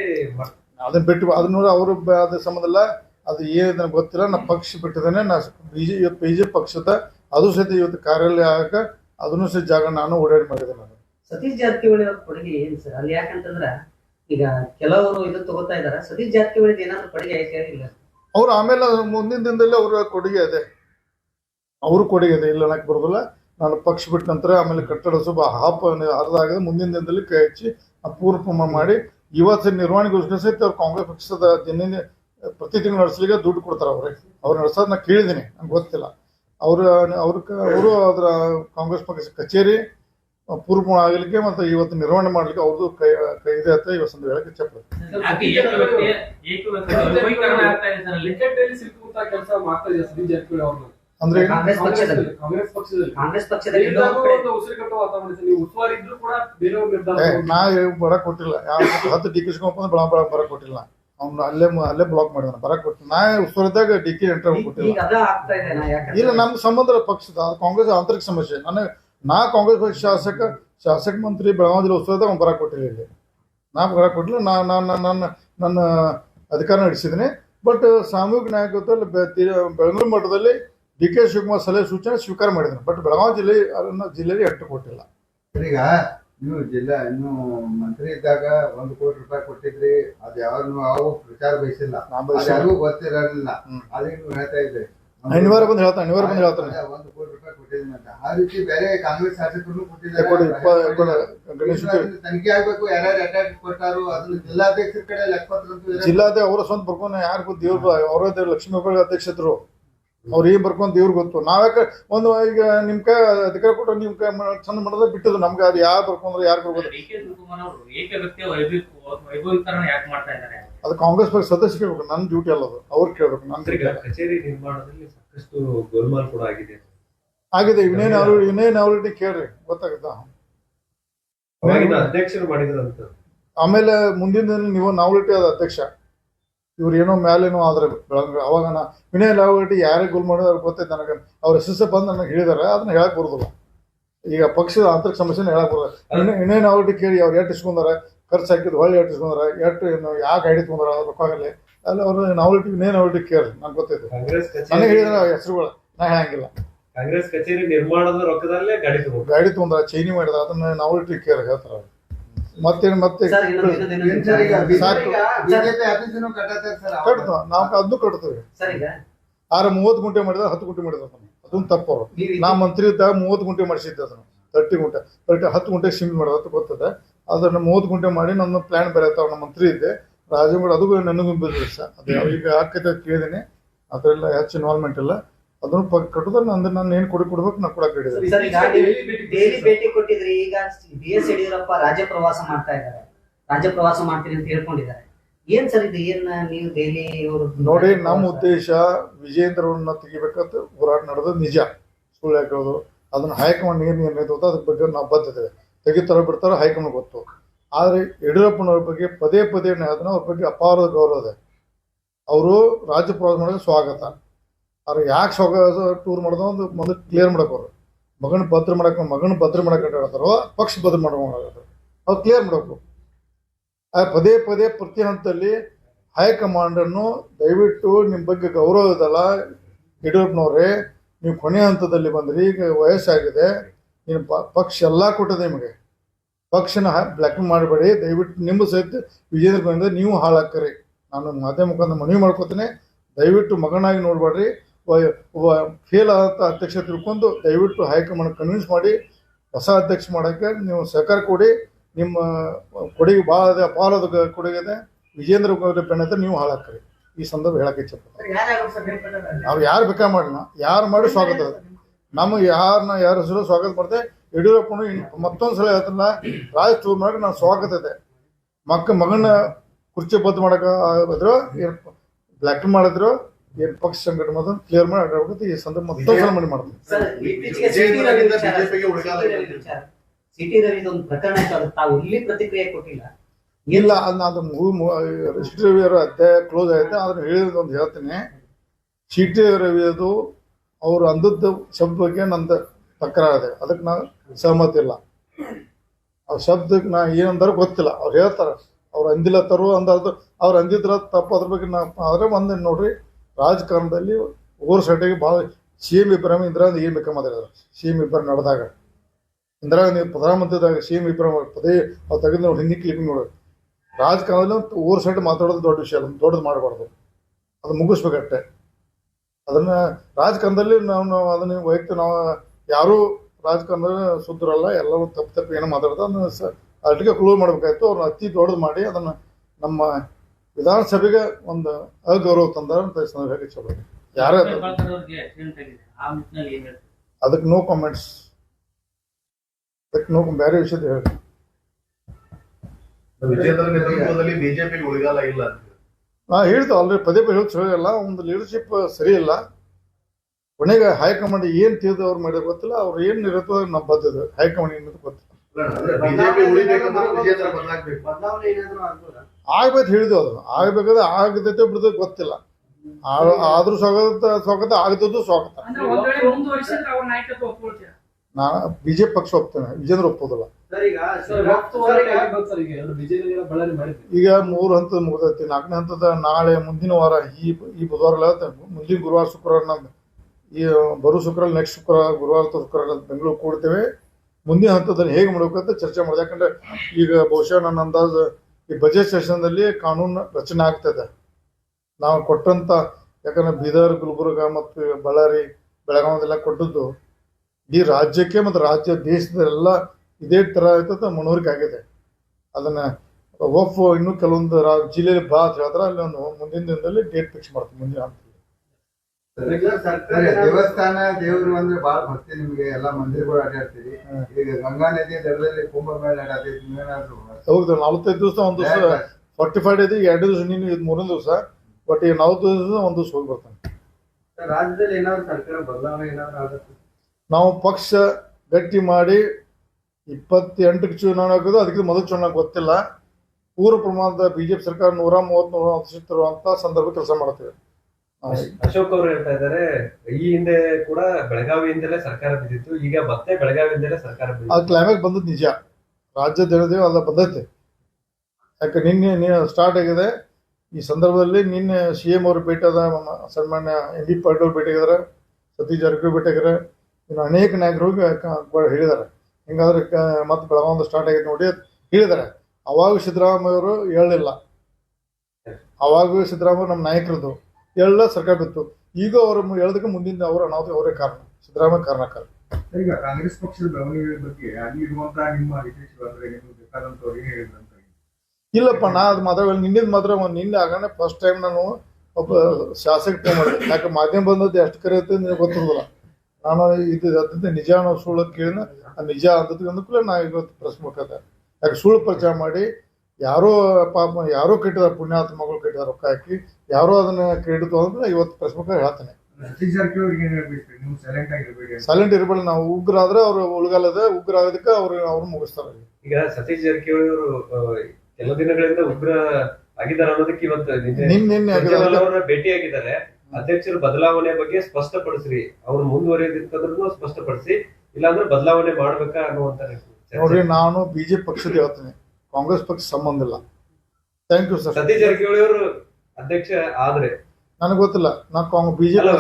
ಅದನ್ನ ಬಿಟ್ಟು ಅದನ್ನ ಅವರು ಅದ್ರ ಸಂಬಂಧ ಇಲ್ಲ. ಅದು ನನಗೆ ಗೊತ್ತಿಲ್ಲ. ನಾ ಪಕ್ಷ ಬಿಟ್ಟಿದ್ದೇನೆ. ನಾ ಬಿಜೆ ಬಿಜೆಪಿ ಪಕ್ಷದ ಅದು ಸಹಿತ ಇವತ್ತು ಕಾರ್ಯಾಲಯ ಆಗಕ ಅದನ್ನು ಸಹಿತ ಜಾಗ ನಾನು ಓಡಾಡಿ ಮಾಡಿದೆ ನಾನು. ಸತೀಶ್ ಜಾರಕಿಹೊಳಿ ಅವ್ರ ಕೊಡುಗೆ ಏನ್ ಸರ್? ಅಲ್ಲಿ ಯಾಕಂತಂದ್ರ ಈಗ ಕೆಲವರು ಇದು ತಗೋತಾ ಇದಾರೆ ಸತೀಶ್ ಜಾರಕಿಹೊಳಿ ಏನಾದ್ರು ಕೊಡುಗೆ ಐತೆ ಇಲ್ಲ. ಅವ್ರು ಆಮೇಲೆ ಮುಂದಿನ ದಿನದಲ್ಲಿ ಅವ್ರ ಕೊಡುಗೆ ಇದೆ ಅವರು ಕೊಡುಗೆ ಇದೆ ಇಲ್ಲ ಅನ್ನಕ್ಕೆ ಬರೋದಿಲ್ಲ. ನಾನು ಪಕ್ಷ ಬಿಟ್ಟ ನಂತರ ಆಮೇಲೆ ಕಟ್ಟಡ ಸ್ವಲ್ಪ ಹಾಪ ಹರಿದಾಗ ಮುಂದಿನ ದಿನದಲ್ಲಿ ಕೈ ಹಚ್ಚಿ ಪೂರ್ವ ಪ್ರಮಾಣ ಮಾಡಿ ಇವತ್ತು ನಿರ್ವಹಣೆಗೋಸ್ಕರ ಸಹಿತ ಅವ್ರು ಕಾಂಗ್ರೆಸ್ ಪಕ್ಷದ ದಿನ ಪ್ರತಿ ತಿಂಗಳು ನಡೆಸಲಿಕ್ಕೆ ದುಡ್ಡು ಕೊಡ್ತಾರೆ ಅವ್ರಿಗೆ. ಅವ್ರು ನಡೆಸೋದು ನಾನು ಕೇಳಿದ್ದೀನಿ. ನಂಗೆ ಗೊತ್ತಿಲ್ಲ. ಅವರು ಅವ್ರ ಅವರು ಅದರ ಕಾಂಗ್ರೆಸ್ ಪಕ್ಷ ಕಚೇರಿ ಪೂರ್ವ ಆಗಲಿಕ್ಕೆ ಮತ್ತು ಇವತ್ತು ನಿರ್ವಹಣೆ ಮಾಡಲಿಕ್ಕೆ ಅವ್ರದ್ದು ಕೈ ಕೈ ಇದೆ ಅಂತ ಇವತ್ತು ಸಂದರ್ಭ ಹೇಳಕ್ಕೆ ಸತೀಶ್ ಅಂದ್ರೆ ನಾ ಬರಕ್ ಕೊಟ್ಟಿಲ್ಲ. ಯಾವ ಹತ್ತು ಡಿ ಕೆ ಶಿವಕುಮಾರ್ ಬಳ ಬೆಳ ಬರಕ್ ಕೊಟ್ಟಿಲ್ಲ. ಅವ್ನು ಅಲ್ಲೇ ಮು- ಅಲ್ಲೇ ಬ್ಲಾಕ್ ಮಾಡಿದಾನೆ. ಬರಕ್ ಕೊಟ್ಟಿಲ್ಲ ನಾ ಉಸ್ತುವಾರಿದ್ದಾಗ ಡಿ ಕೆ ಎಂಟರ್ ಕೊಟ್ಟಿಲ್ಲ. ಈಗ ಅದ ಆಗ್ತಾ ಇದೆ ಯಾಕಂದ್ರೆ. ಇಲ್ಲ ನಮ್ಗೆ ಸಂಬಂಧ ಪಕ್ಷದ. ಕಾಂಗ್ರೆಸ್ ಆಂತರಿಕ ಸಮಸ್ಯೆ. ನನಗೆ ನಾ ಕಾಂಗ್ರೆಸ್ ಪಕ್ಷ ಶಾಸಕ ಶಾಸಕ ಮಂತ್ರಿ ಬೆಳಗಾವಿ ಜಿಲ್ಲೆ ಉತ್ಸವದಾಗ ಅವ್ನು ಬರ ಕೊಟ್ಟಿಲ್ಲ ಇಲ್ಲಿ. ನಾ ಬರ ಕೊಟ್ಟಿಲ್ಲ ನಾ ನಾನು ನನ್ನ ನನ್ನ ಅಧಿಕಾರ ನಡೆಸಿದ್ದೀನಿ. ಬಟ್ ಸಾಮೂಹಿಕ ನಾಯಕತ್ವದಲ್ಲಿ ಬೆಳಗಾವಿ ಮಠದಲ್ಲಿ ಡಿ ಕೆ ಶಿವಕುಮಾರ್ ಸಲಹೆ ಸೂಚನೆ ಸ್ವೀಕಾರ ಮಾಡಿದ್ದೀನಿ ಬಟ್ ಬೆಳಗಾವಿ ಜಿಲ್ಲೆ ಅದನ್ನು ಜಿಲ್ಲೆಯಲ್ಲಿ ಎಟ್ಟು ಕೊಟ್ಟಿಲ್ಲ. ಈಗ ನೀವು ಜಿಲ್ಲಾ ನೀವು ಮಂತ್ರಿ ಇದ್ದಾಗ ಒಂದು ಕೋಟಿ ರೂಪಾಯಿ ಕೊಟ್ಟಿದ್ರಿ. ಅದು ನೀವು ಯಾವ ಪ್ರಚಾರ ಬಯಸಿಲ್ಲ. ಅದ್. ಯಾರಿಗೂ ಗೊತ್ತಿರಲಿಲ್ಲ. ಅದಕ್ಕೆ ನೀವು ಹೇಳ್ತಾ ಇದ್ರಿ? ಅನಿವಾರ್ಯ ಬಂದು ಹೇಳ್ತಾನೆ ಅನಿವಾರ್ಯ ಬಂದು ಹೇಳ್ತಾನೆ. ಒಂದು ಕೋಟಿ ಆ ರೀತಿ ಬೇರೆ ಕಾಂಗ್ರೆಸ್ ಶಾಸಕರು ಕೊಡಿ, ಇಪ್ಪ- ಇಪ್ಪ- ಗಣೇಶ್ ಕೊಟ್ಟಿದ್ದಾರೆ ಅದನ್ನ ತನಿಖೆ ಆಗ್ಬೇಕು ಯಾರ್ಯಾರು ಅಟ್ಯಾಕ್ ಕೊಟ್ಟಾರು ಅದನ್ನ ಜಿಲ್ಲಾಧ್ಯಕ್ಷರ ಕಡೆ ಲೆಕ್ಕಪತ್ರ ಜಿಲ್ಲಾದೇ ಅವರ ಸ್ವಂತ ಬರ್ಕೊಂಡು ಯಾರು ಗೊತ್ತು ದೇವ್ರು ಅವರೇ ದೇವ್ರು ಲಕ್ಷ್ಮೀ ಹೆಬ್ಬಾಳ್ಕರ್ ಅಧ್ಯಕ್ಷರು. ಅವ್ರು ಏನ್ ಬರ್ಕೊಂಡು ಇವ್ರು ಗೊತ್ತು. ನಾವ್ಯಾಕೆ ಒಂದು ಈಗ ನಿಮ್ ಕೈ ಅಧಿಕಾರ ಕೊಟ್ಟು ನಿಮ್ ಕೈ ಚಂದ ಮಾಡೋದ ಬಿಟ್ಟದು ನಮ್ಗೆ ಅದು ಯಾರು ಬರ್ಕೊಂಡ್ರೆ ಯಾರು ಬರ್ಬೋದು ಅದು ಕಾಂಗ್ರೆಸ್ ಪಕ್ಷ ಸದಸ್ಯ ಕೇಳ್ಬೇಕು ನನ್ನ ಡ್ಯೂಟಿ ಅಲ್ಲ ಅದು. ಅವ್ರು ಕೇಳ್ಬೇಕು ನನ್ನ ಕಚೇರಿ ನಿರ್ಮಾಣದಲ್ಲಿ ಸಾಕಷ್ಟು ಗೋಲ್ಮಾಲ್ ಕೂಡ ಆಗಿದೆ ಆಗಿದೆ ಇನ್ನೇನು ಅವರು ಇನ್ನೇನು ಅವ್ರಿಗೆ ಕೇಳ್ರಿ ಗೊತ್ತಾಗುತ್ತಾ? ಅವಾಗಿನ ಅಧ್ಯಕ್ಷರು ಮಾಡಿದ್ರಂತ. ಆಮೇಲೆ ಮುಂದಿನ ದಿನ ನೀವು ನಾವಲಿಟಿ ಅದ ಅಧ್ಯಕ್ಷ. ಇವ್ರು ಏನೋ ಮ್ಯಾಲೇನೋ ಆದ್ರೆ ಬೆಳಂಗ ಅವಾಗ ನಾ ವಿನಯ್ ಲಾವಲಿಟಿ ಯಾರೇ ಗುಲ್ ಮಾಡಿದ್ರು ಅವ್ರಿಗೆ ಗೊತ್ತೈತೆ ನನಗೆ. ಅವ್ರ ಹೆಸರು ಬಂದು ನನಗೆ ಹೇಳಿದಾರೆ ಅದನ್ನ ಹೇಳಕ್ ಬರೋದಿಲ್ಲ. ಈಗ ಪಕ್ಷದ ಆಂತರಿಕ ಸಮಸ್ಯೆನ ಹೇಳಕ್ ಬರೋದಿಲ್ಲ. ವಿನಯ್ ಇನ್ನೇನು ಕೇಳಿ ಅವ್ರು ಎಷ್ಟು ಇಸ್ಕೊಂಡಾರ ಖರ್ಚು ಹಾಕಿದ್ ಹೊಳ್ಳಿ ಎಷ್ಟು ಇಸ್ಕೊಂಡಾರ ಎಷ್ಟು ಏನು ಯಾಕೆ ಐಡಿ ತೊಗೊಂಡಾರ ಅದ್ರ ರೊಕ್ಕಾಗಲಿ ಅಲ್ಲಿ ಅವ್ರು ನಾವಲಿಟಿ ವಿನಯ್ ನಾವಲಿಟಿ ಕೇಳಿ ನಂಗೆ ಗೊತ್ತೈತೆ. ನನಗೆ ಹೇಳಿದ್ರೆ ಹೆಸರುಗಳು. ನಾ ಹೇಳಂಗಿಲ್ಲ. ಕಾಂಗ್ರೆಸ್ ಕಚೇರಿ ನಿರ್ಮಾಣದ ರೊಕ್ಕದಲ್ಲೇ ಗಾಡಿ ತಗೋ ಗಾಡಿ ತಗೊಂಡ ಚೈನಿ ಮಾಡಿದ ಅದನ್ನ ನಾವು ಕೇರ್ ಹೇಳ್ತಾರ ಮತ್ತೇನ್ ಮತ್ತೆ ಕಟ್ತು ನಾವು ಅದನ್ನು ಕಟ್ತೀವಿ. ಸರ್ ಈಗ? ಆರ ಮೂವತ್ತು ಗುಂಟೆ ಮಾಡಿದ ಹತ್ತು ಗುಂಟೆ ಮಾಡಿದ ಅದನ್ನ. ತಪ್ಪು ನಾ ಮಂತ್ರಿ ಇದ್ದಾಗ ಮೂವತ್ತು ಗುಂಟೆ ಮಾಡಿಸಿದ್ದೆ ಅದನ್ನು. ತರ್ಟಿ ಗುಂಟೆ. ತರ್ಟಿ ಹತ್ತು ಗುಂಟೆ ಸಿಮ್ ಮಾಡೋದು ಅಂತ ಗೊತ್ತದೆ. ಅದನ್ನ ಮೂವತ್ತು ಗುಂಟೆ ಮಾಡಿ ನನ್ನ ಪ್ಲಾನ್ ಬೇರೆ ಆಯ್ತು ನಮ್ಮ ಮಂತ್ರಿ ಇದ್ದೆ. ರಾಜಮೌಳಿ ಅದು ನನಗೂ ಬಿದ್ದಿಲ್ಲ ಅದು ಈಗ ಆಕೈತೆ ಅಂತ ಕೇಳಿದ್ದೀನಿ ಅದರೆಲ್ಲ ಹೆಚ್ಚು ಇನ್ವಾಲ್ವ್ಮೆಂಟ್ ಇಲ್ಲ. ಅದನ್ನು ಪ ಕಟ್ಟುದ್ರೆ ಅಂದ್ರೆ ನಾನು ಏನು ಕೊಡಿ ಕೊಡ್ಬೇಕು ನಾ ಕೊಡಕ್ಕೆ ಹೇಳಿದ್ರೆ ಸರ್ ಈಗ ಡೈಲಿ ಭೇಟಿ ಕೊಟ್ಟಿದ್ರಿ ಈಗ ಬಿ ಎಸ್ ಯಡಿಯೂರಪ್ಪ ರಾಜ್ಯ ಪ್ರವಾಸ ಮಾಡ್ತಾ ಇದ್ದಾರೆ. ರಾಜ್ಯ ಪ್ರವಾಸ ಮಾಡ್ತೀನಿ ಅಂತ ಹೇಳ್ಕೊಂಡಿದ್ದಾರೆ. ಏನ್ ಸರ್ ಇದು? ಏನ್ ನೀವು ಡೈಲಿ ಇವರು ನೋಡಿ ನಮ್ಮ ಉದ್ದೇಶ ವಿಜೇಂದ್ರವನ್ನ ತೆಗಿಬೇಕಂತ ಹೋರಾಟ ನಡೆದು ನಿಜ. ಸುಳ್ಳು ಹಾಕೋದು ಅದನ್ನ ಹೈಕಮಾಂಡ್ ಏನು ನಿರ್ಣಯ ತಗೋತೋ ಅದ್ರ ಬಗ್ಗೆ ನಾವು ಬದ್ಧತೆ ತೆಗಿತಾರೋ ಬಿಡ್ತಾರೋ ಹೈಕಮಾಂಡ್ ಗೊತ್ತು. ಆದರೆ ಯಡಿಯೂರಪ್ಪನವ್ರ ಬಗ್ಗೆ ಪದೇ ಪದೇ ಅದನ್ನ ಅವ್ರ ಬಗ್ಗೆ ಅಪಾರದ ಗೌರವ ಇದೆ. ಅವರು ರಾಜ್ಯ ಪ್ರವಾಸ ಮಾಡಿದ್ರೆ ಸ್ವಾಗತ. ಅವ್ರು ಯಾಕೆ ಶೋಕ ಟೂರ್ ಮಾಡೋದು ಒಂದು ಮೊದಲು ಕ್ಲಿಯರ್ ಮಾಡಕ್ಕೆ ಅವರು. ಮಗನ ಭದ್ರ ಮಾಡಕ್ಕೆ ಮಗನ ಭದ್ರ ಮಾಡಕ್ಕೆ ಹೇಳ್ತಾರೋ ಪಕ್ಷ ಭದ್ರ ಮಾಡ್ಕೊಂಡು ಅವ್ರು ಕ್ಲಿಯರ್ ಮಾಡಬೇಕು. ಆ ಪದೇ ಪದೇ ಪ್ರತಿ ಹಂತದಲ್ಲಿ ಹೈಕಮಾಂಡನ್ನು ದಯವಿಟ್ಟು ನಿಮ್ಮ ಬಗ್ಗೆ ಗೌರವ ಇದಲ್ಲ ಯಡಿಯೂರಪ್ಪನವ್ರೆ, ನೀವು ಕೊನೆ ಹಂತದಲ್ಲಿ ಬಂದ್ರಿ, ಈಗ ವಯಸ್ಸಾಗಿದೆ, ನೀನು ಪಕ್ಷ ಎಲ್ಲ ಕೊಟ್ಟದೆ ನಿಮಗೆ. ಪಕ್ಷನ ಬ್ಲ್ಯಾಕ್ ಮಾಡಬೇಡಿ, ದಯವಿಟ್ಟು ನಿಮ್ಮ ಸಹಿತ ವಿಜೇಂದ್ರ ನೀವು ಹಾಳಾಕ್ರಿ ನಾನು ಮಾಧ್ಯಮ ಮುಖಾಂತರ ಮನವಿ ಮಾಡ್ಕೋತೀನಿ, ದಯವಿಟ್ಟು ಮಗನಾಗಿ ನೋಡಬೇಡ್ರಿ. ಫೇಲ್ ಆದಂಥ ಅಧ್ಯಕ್ಷ ತಿಳ್ಕೊಂಡು ದಯವಿಟ್ಟು ಹೈಕಮಾಂಡ್ ಕನ್ವಿನ್ಸ್ ಮಾಡಿ ಹೊಸ ಅಧ್ಯಕ್ಷ ಮಾಡೋಕ್ಕೆ ನೀವು ಸಹಕಾರ ಕೊಡಿ. ನಿಮ್ಮ ಕೊಡುಗೆ ಭಾಳ ಇದೆ ಅಪಾರದ ಕೊಡುಗೆ ಇದೆ. ವಿಜೇಂದ್ರ ಪೆಣ್ಣ ಅಂತ ನೀವು ಹಾಳಾಕ್ರಿ ಈ ಸಂದರ್ಭ ಹೇಳಕ್ಕೆ ಇಚ್ಛೆ ನಾವು ಯಾರು ಬೇಕಾ ಮಾಡೋಣ ಯಾರು ಮಾಡಿ ಸ್ವಾಗತ ನಮಗೆ ಯಾರನ್ನ ಯಾರ ಹೆಸರು ಸ್ವಾಗತ ಮಾಡಿದೆ ಯಡಿಯೂರಪ್ಪನು ಮತ್ತೊಂದು ಸಲ ಹೇಳ್ತಾರಲ್ಲ ರಾಜ್ ಟೂರ್ ಮಾಡಕ್ಕೆ ನಾನು ಸ್ವಾಗತ ಇದೆ. ಮಕ್ಕ ಮಗನ ಕುರ್ಚಿ ಬದ್ದು ಮಾಡೋಕೆ ಬ್ಲ್ಯಾಕ್ ಮಾಡಿದ್ರು. ಏನು ಪಕ್ಷ ಸಂಘಟನೆ ಮಾಡೋದು ಕ್ಲಿಯರ್ ಮಾಡಿ ಆಡಬೇಕು ಈ ಸಂದರ್ಭ ಮತ್ತೆ ಸಲ ಮಾಡಿ ಮಾಡ್ತೀನಿ ಸರ್ ಇತ್ತೀಚೆಗೆ ಸಿಟಿ ರವಿ ವಿಚಾರ ವಿಚಾರ ಸಿಟಿ ರವಿ ಒಂದು ಪ್ರಕರಣ ಇತ್ತು ತಾವು ಇಲ್ಲಿ ಪ್ರತಿಕ್ರಿಯೆ ಕೊಟ್ಟಿಲ್ಲ. ಇಲ್ಲ ಅದನ್ನ ಅದು ಸಿಟಿ ರವಿ ಅವರ ಅಧ್ಯಾಯ ಕ್ಲೋಸ್ ಆಯ್ತು ಅದನ್ನ ಹೇಳಿರೋದು ಒಂದು ಹೇಳ್ತೀನಿ. ಸಿಟಿ ರವಿ ಅದು ಅವ್ರು ಅಂದದ್ದು ಶಬ್ದ ಬಗ್ಗೆ ನಂದು ತಕರಾರಿದೆ ಅದಕ್ಕೆ ನಾ ಸಹಮತ ಇಲ್ಲ ಆ ಶಬ್ದಕ್ಕೆ ನಾ ಏನಂದಾರ ಗೊತ್ತಿಲ್ಲ ಅವ್ರು ಹೇಳ್ತಾರೆ. ಅವ್ರು ಅಂದಿಲ್ಲ ತರು ಅಂದ್ರೆ ಅವ್ರು ಅಂದಿದ್ರ ತಪ್ಪು ಅದ್ರ ಬಗ್ಗೆ ನಾ ಆದ್ರೆ ಒಂದು ನೋಡ್ರಿ ರಾಜಕಾರಣದಲ್ಲಿ ಓರ್ ಸೈಡಿಗೆ ಭಾಳ ಸಿ ಎಂ ಇಬ್ರಾಹಿಂ ಇಂದಿರಾ ಗಾಂಧಿ ಏನು ಬೇಕಾ ಮಾತಾಡಿದ್ರು? ಸಿ ಎಂ ಇಬ್ರಾಹಿಂ ನಡೆದಾಗ. ಇಂದಿರಾ ಗಾಂಧಿ ಪ್ರಧಾನಮಂತ್ರಿದಾಗ ಸಿ ಎಂ ಇಬ್ರಾಹಿಂ ಪದೇ ಅವ್ರು ತೆಗೆದು ನೋಡಿ ಹಿಂದಿ ಕ್ಲಿಪಿಂಗ್ ನೋಡಿ. ರಾಜಕಾರಣದಲ್ಲಿ ಓರ್ ಸೈಡ್ ಮಾತಾಡೋದು ದೊಡ್ಡ ವಿಷಯ, ಅದನ್ನು ದೊಡ್ಡದು ಮಾಡಬಾರ್ದು. ಅದು ಮುಗಿಸ್ಬೇಕಷ್ಟೆ. ಅದನ್ನು ರಾಜಕಾರಣದಲ್ಲಿ ನಾವು ನಾವು ಅದನ್ನ ವೈಯಕ್ತಿಕ ನಾವು ಯಾರೂ ರಾಜಕಾರಣದಲ್ಲಿ ಸುದ್ರಲ್ಲ ಎಲ್ಲರೂ ತಪ್ಪು ತಪ್ಪು ಏನೋ ಮಾತಾಡ್ತಾರೆ ಅದನ್ನು ಸ ಅಲ್ಲಿಗೆ ಕ್ಲೋಸ್ ಮಾಡಬೇಕಾಯ್ತು. ಅವ್ರನ್ನ ಅತಿ ದೊಡ್ಡದು ಮಾಡಿ ಅದನ್ನು ನಮ್ಮ ವಿಧಾನಸಭೆಗೆ ಒಂದು ಅಗೌರವ ತಂದಾರ ಅಂತ ಹೇಳಿ ಚಲೋ ಯಾರೇ ಅದಕ್ಕೆ ನೋ ಕಾಮೆಂಟ್ಸ್ ಅದಕ್ಕೆ ನೋ ಬೇರೆ ವಿಷಯದ ಹೇಳಿ. ವಿಜೇಂದ್ರ ನೇತೃತ್ವದಲ್ಲಿ ಬಿಜೆಪಿ ಉಳಿಗಾಲ ಇಲ್ಲ ಅಂತ ನಾ ಹೇಳ್ತೇವೆ ಆಲ್ರೆಡಿ ಪದೇ ಪದೇ ಹೇಳಿ ಹೇಳಿಲ್ಲ ಒಂದು ಲೀಡರ್ಶಿಪ್ ಸರಿ ಇಲ್ಲ. ಕೊನೆಗೆ ಹೈಕಮಾಂಡ್ ಏನು ತಿಳಿದು ಅವ್ರು ಮಾಡಿದ್ರೆ ಗೊತ್ತಿಲ್ಲ ಅವ್ರು ಏನು ಇರುತ್ತೋ ನಮ್ಮ ಬದ್ಧತೆ ಹೈಕಮಾಂಡ್ ಏನಿದ್ರು ಗೊತ್ತಿಲ್ಲ. ಬಿಜೆಪಿ ಉಳಿಬೇಕಂದ್ರೆ ವಿಜೇಂದ್ರ ಬದಲಾಗ್ಬೇಕು ಬದಲಾವಣೆ ಏನಾದ್ರು ಆಗ್ಬೋದಾ ಆಗ್ಬೇಕು ಹೇಳಿದ್ವು ಅದು. ಆಗ್ಬೇಕಾದ್ರೆ ಆಗದೈತೆ ಬಿಡದ ಗೊತ್ತಿಲ್ಲ. ಆ- ಆದ್ರೂ ಸ್ವಾಗತ ಸ್ವಾಗತ ಆಗದ್ದು ಸ್ವಾಗತ ನಾನು ಬಿಜೆಪಿ ಪಕ್ಷ ಒಪ್ತೇನೆ. ವಿಜೇಂದ್ರ ಒಪ್ಪೋದಿಲ್ಲ. ಸರ್ ಈಗ ಮೂರು ಹಂತದ ಮುಗಿದೈತಿ. ನಾಲ್ಕನೇ ಹಂತದ ನಾಳೆ ಮುಂದಿನ ವಾರ ಈ ಈ ಬುಧವಾರ ಮುಂದಿನ ಗುರುವಾರ ಶುಕ್ರವಾರ ಈ ಬರು ಶುಕ್ರ ನೆಕ್ಸ್ಟ್ ಶುಕ್ರವಾರ ಗುರುವಾರ ಶುಕ್ರವಾರ ಬೆಂಗಳೂರು ಕೂಡ್ತೇವೆ. ಮುಂದಿನ ಹಂತದಲ್ಲಿ ಹೇಗೆ ಮಾಡ್ಬೇಕಂತ ಚರ್ಚೆ ಮಾಡಿದೆ. ಯಾಕಂದ್ರೆ ಈಗ ಬಹುಶಃ ನನ್ನ ಅಂದಾಜು ಈ ಬಜೆಟ್ ಸೆಷನ್ದಲ್ಲಿ ಕಾನೂನು ರಚನೆ ಆಗ್ತದೆ. ನಾವು ಕೊಟ್ಟಂತ ಯಾಕಂದ್ರೆ ಬೀದರ್ ಗುಲ್ಬರ್ಗ ಮತ್ತು ಬಳ್ಳಾರಿ ಬೆಳಗಾವದೆಲ್ಲ ಕೊಟ್ಟದ್ದು ಈ ರಾಜ್ಯಕ್ಕೆ ಮತ್ತು ರಾಜ್ಯ ದೇಶದೆಲ್ಲ ಇದೇ ಥರ ಆಯ್ತದ ಮನವರಿಕೆ ಆಗಿದೆ. ಅದನ್ನ ಒಫ್ ಇನ್ನೂ ಕೆಲವೊಂದು ರಾ ಜಿಲ್ಲೆಯಲ್ಲಿ ಅಂತ ಹೇಳಿದ್ರೆ ಅಲ್ಲಿ ಒಂದು ಮುಂದಿನ ದಿನದಲ್ಲಿ ಡೇಟ್ ಫಿಕ್ಸ್ ಮಾಡ್ತೀವಿ ಮುಂದಿನ ಸರ್, ದೇವಸ್ಥಾನ ದೇವರು ಅಂದ್ರೆ ಬಹಳ ಭಕ್ತಿ ನಿಮ್ಗೆ ಎಲ್ಲಾ ಮಂದಿರಗಳು ಅಡ್ಡಾಡ್ತೀರಿ. ಈಗ ಗಂಗಾ ನದಿ ದಡದಲ್ಲಿ ಕುಂಭಮೇಳ ನೀವೇನಾದ್ರು ಹೌದು ನಲವತ್ತೈದು ದಿವಸ ಒಂದು ದಿವಸ ಫಾರ್ಟಿ ಫೈವ್ ಡೇಸ್ ಎರಡು ದಿವಸ ನೀನು ಇದು ಮೂರನೇ ದಿವಸ ಬಟ್ ಈಗ ನಲವತ್ತು ದಿವಸ ಒಂದು ದಿವಸ ಹೋಗಿ ಬರ್ತಾನೆ. ರಾಜ್ಯದಲ್ಲಿ ಏನಾದ್ರು ಸರ್ಕಾರ ಬದಲಾವಣೆ ಏನಾದ್ರು ಆಗುತ್ತೆ? ನಾವು ಪಕ್ಷ ಗಟ್ಟಿ ಮಾಡಿ ಇಪ್ಪತ್ತೆಂಟಕ್ಕೆ ಚುನಾವಣೆ ಆಗೋದು ಅದಕ್ಕೆ ಮೊದಲು ಚುನಾವಣೆ ಗೊತ್ತಿಲ್ಲ. ಪೂರ್ವ ಪ್ರಮಾಣದ ಬಿಜೆಪಿ ಸರ್ಕಾರ ನೂರ ಮೂವತ್ತು ನೂರ ಹತ್ತು ಸಂದರ್ಭ ಕೆಲಸ ಮಾಡ್ತೇವೆ. ಅಶೋಕ್ ಅವರು ಹೇಳ್ತಾ ಇದ್ದಾರೆ ಈ ಹಿಂದೆ ಕೂಡ ಬೆಳಗಾವಿಯಿಂದಲೇ ಸರ್ಕಾರ ಬಿದ್ದಿತ್ತು ಈಗ ಮತ್ತೆ ಬೆಳಗಾವಿಯಿಂದಲೇ ಸರ್ಕಾರ ಬಿದ್ದಿತ್ತು ಅದು ಕ್ಲೈಮ್ಯಾಕ್ಸ್ ಬಂದದ್ದು ನಿಜ. ರಾಜ್ಯದ ಜನತೆ ಅಲ್ಲ ಬಂದೈತೆ ಯಾಕೆ ನಿನ್ನೆ ಸ್ಟಾರ್ಟ್ ಆಗಿದೆ. ಈ ಸಂದರ್ಭದಲ್ಲಿ ನಿನ್ನೆ ಸಿ ಎಂ ಅವರು ಭೇಟಿಯಾದ ಸನ್ಮಾನ್ಯ ಎಂ ಬಿ ಪಾಟೀಲ್ ಅವರು ಭೇಟಿಯಾಗಿದ್ದಾರೆ ಸತೀಶ್ ಜಾರಕಿಹೊಳಿ ಭೇಟಿಯಾಗಿದ್ದಾರೆ. ಇನ್ನು ಅನೇಕ ನಾಯಕರು ಹೋಗಿ ಕ- ಹೇಳಿದ್ದಾರೆ. ಹಿಂಗಾದ್ರೆ ಮತ್ತೆ ಬೆಳಗಾವಿ ಸ್ಟಾರ್ಟ್ ಆಗಿದೆ ನೋಡಿ ಹೇಳಿದ್ದಾರೆ. ಅವಾಗ ಸಿದ್ದರಾಮಯ್ಯ ಅವರು ಹೇಳಲಿಲ್ಲ ಅವಾಗ ಸಿದ್ದರಾಮಯ್ಯ ನಮ್ಮ ನಾಯಕರದ್ದು ಹೇಳಲ್ಲ ಸರ್ಕಾರ ಬಿತ್ತು ಈಗ ಅವರು ಹೇಳೋದಕ್ಕೆ ಮುಂದಿನ ಅವರ ಅನಾಹುತ ಅವರೇ ಕಾರಣ. ಸಿದ್ದರಾಮಯ್ಯ ಕಾರಣಕಾರ ಈಗ ಕಾಂಗ್ರೆಸ್ ಪಕ್ಷದ ಬೆಳವಣಿಗೆ ಬಗ್ಗೆ ಅಲ್ಲಿ ಇರುವಂತಹ ನಿಮ್ಮ ಬೇಕಾದಂತವ್ರು ಏನ್ ಹೇಳಿದ್ರಂತ ಇಲ್ಲಪ್ಪ ನಾ ಅದು ಮಾತ್ರ ನಿನ್ನೆ ಮಾತ್ರ ಒಂದ್ ನಿನ್ನೆ ಆಗೋಣ ಫಸ್ಟ್ ಟೈಮ್ ನಾನು ಒಬ್ಬ ಶಾಸಕ ಟೈಮ್ ಮಾಡಿದೆ. ಯಾಕೆ ಮಾಧ್ಯಮ ಬಂದದ್ದು ಎಷ್ಟು ಕರೆಯುತ್ತೆ ನಿನಗೆ ಗೊತ್ತಿರೋದಿಲ್ಲ. ನಾನು ಇದು ಅದಂತ ನಿಜ ಅನ್ನೋ ಸುಳ್ಳು ಕೇಳಿನ ಆ ನಿಜ ಅಂತದ್ದು ಅಂದ್ಕೂಲೆ ನಾ ಇವತ್ತು ಪ್ರೆಸ್ ಮುಖದ ಯಾಕೆ ಸುಳ್ಳು ಪ್ರಚಾರ ಮಾಡಿ ಯಾರೋ ಪಾಪ ಯಾರೋ ಕಟ್ಟಿದಾರೆ ಪುಣ್ಯಾತ್ಮಗಳು ಕಟ್ಟಿದಾರೆ ರೊಕ್ಕ ಹಾಕಿ ಯಾರೋ ಅದನ್ನ ಕ್ರೆಡಿಟ್ ಅಂದ್ರೆ ಇವತ್ತು ಪ್ರೆಸ್ ಮುಖ ಹೇಳ್ತಾನೆ. ಸತೀಶ್ ಜಾರಕಿಹೊಳಿ ಏನ್ ಹೇಳ್ಬೇಕು? ನೀವು ಸೈಲೆಂಟ್ ಇರಬೇಡ ನಾವು ಉಗ್ರ ಆದ್ರೆ ಅವ್ರು ಉಳ್ಗಾಲದ ಉಗ್ರ ಆಗೋದಕ್ಕೆ ಅವ್ರು ಅವ್ರು ಮುಗಿಸ್ತಾರೆ. ಈಗ ಸತೀಶ್ ಜಾರಕಿಹೊಳಿ ಅವರು ಕೆಲವು ದಿನಗಳಿಂದ ಉಗ್ರ ಆಗಿದ್ದಾರೆ ಅನ್ನೋದಕ್ಕೆ ಇವತ್ತು ನಿನ್ನೆ ನಿನ್ನೆ ನಿನ್ನೆ ಆಗಿದೆ. ಸುರ್ಜೇವಾಲಾ ಅವರನ್ನ ಅಧ್ಯಕ್ಷರ ಬದಲಾವಣೆ ಬಗ್ಗೆ ಸ್ಪಷ್ಟಪಡಿಸ್ರಿ. ಅವ್ರು ಮುಂದುವರಿಯೋದಿತ್ತಂದ್ರೂ ಸ್ಪಷ್ಟಪಡಿಸಿ. ಇಲ್ಲಾಂದ್ರೆ ಬದಲಾವಣೆ ಮಾಡ್ಬೇಕಾ ಅನ್ನುವಂತ. ನೋಡ್ರಿ ನಾನು ಬಿಜೆಪಿ ಪಕ್ಷದ ಹೇಳ್ತೀನಿ. ಕಾಂಗ್ರೆಸ್ ಪಕ್ಷ ಸಂಬಂಧ ಇಲ್ಲ. Thank you sir Satish Jarkiholi ಅವರು ಅಧ್ಯಕ್ಷ ಆದ್ರೆ? ನನಗೆ ಗೊತ್ತಿಲ್ಲ. ನಾ ಕಾಂಗ್ ಬಿಜೆಪಿ